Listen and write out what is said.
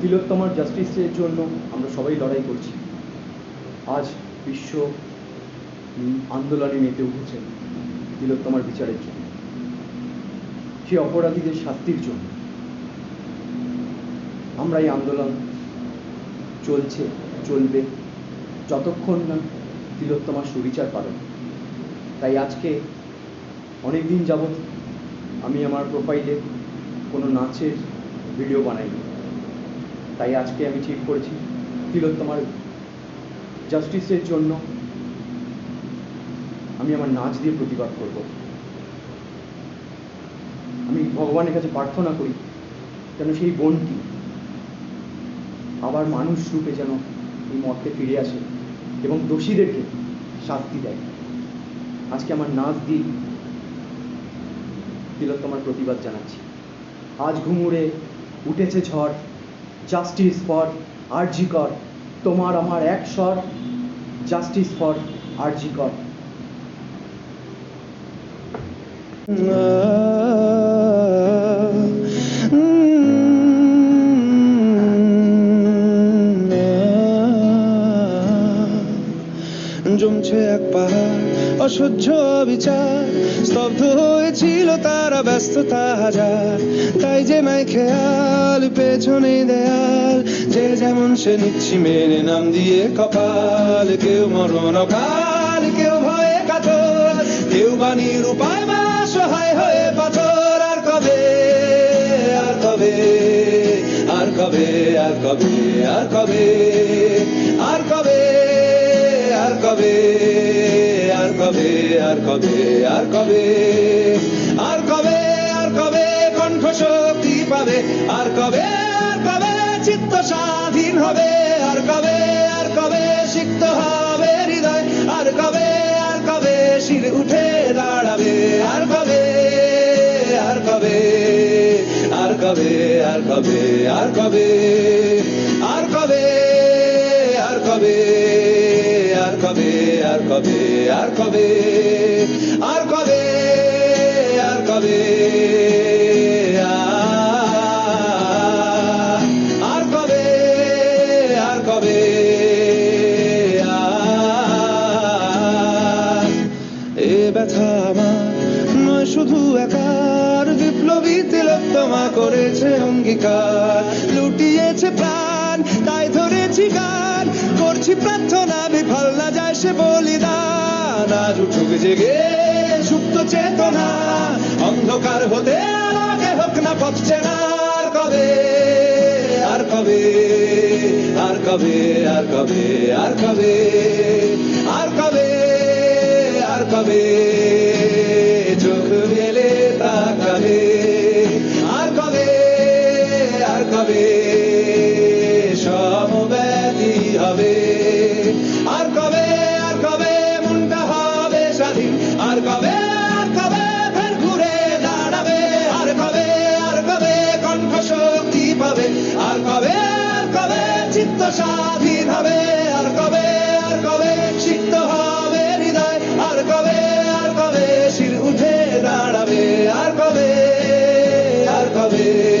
তিলোত্তমার জাস্টিসের জন্য আমরা সবাই লড়াই করছি। আজ বিশ্ব আন্দোলনে মেতে উঠেছে তিলোত্তমার বিচারের জন্য। সেই অপরাধীদের শাস্তির জন্য। আমরা এই আন্দোলন চলছে, চলবে যতক্ষণ না তিলোত্তমার সুবিচার পাবেন। তাই আজকে অনেক দিন যাবৎ আমি আমার প্রোফাইলে কোনো নাচের ভিডিও বানাইনি। তাই আজকে আমি ঠিক করেছি। তিলোত্তমার জাস্টিসের জন্য আমি আমার নাচ দিয়ে প্রতিবাদ করব। আমি ভগবানের কাছে প্রার্থনা করি যেন সেই বোনটি আবার মানুষ রূপে যেন এই মর্তে ফিরে আসে এবং দোষীদেরকে শাস্তি দেয়। আজকে আমার নাচ দিয়ে তিলোত্তমার প্রতিবাদ জানাচ্ছি। আজ ঘুমুরে উঠেছে ঝড় জাস্টিস ফর আরজি কর তোমার আমার এক স্বর জাস্টিস ফর আরজি কর জমছে এক পাহাড়, অসহ্য বিচার। স্তব্ধ হয়েছিল তারা ব্যস্ততা হাজার। তাই যে মাই খেয়াল পেছনে দেয়াল যে যেমন সে নিচ্ছি মেনে নাম দিয়ে কপাল কেউ মরণ কাল কেউ ভয়ে কাতর কেউ বাণীর উপায় বা সহায় হয়ে পাথর আর কবে আর কবে আর কবে আর কবে আর কবে আর কবে আর কবে আর কবে আর কবে আর কবে আর কবে আর কবে কণ্ঠ শক্তি পাবে আর কবে আর কবে চিত্ত স্বাধীন হবে আর কবে আর কবে সিক্ত হবে হৃদয় আর কবে আর কবে শির উঠে দাঁড়াবে আর কবে আর কবে আর কবে আর কবে আর কবে আর কবে আর কবে আর কবে আর কবে আর কবে আর কবে আর কবে ব্যথা আমার। নয় শুধু একার বিপ্লবী তিলোত্তমা করেছে অঙ্গীকার। লুটিয়েছে প্রাণ, তাই ধরেছি গান। করছি প্রার্থনা, বিফল না যায় সে বলিদান। আজ উঠুক জেগে সুপ্ত চেতনা। অন্ধকার হতে আলোকে হোক না পথ চেনা আর কবে আর কবে আর কবে আর কবে আর কবে আর কবে আর কবে। হবে হবে। আর কবে আর কবে হবে স্বাধীন? আর কবে আর কবে ফের ঘুরে দাঁড়াবে? আর কবে আর কবে কণ্ঠ শক্তি পাবে? আর কবে আর কবে চিত্ত স্বাধীন হবে? আর কবে আর কবে সিক্ত হবে হৃদয়? আর কবে আর কবে শির উঠে দাঁড়াবে? আর কবে আর কবে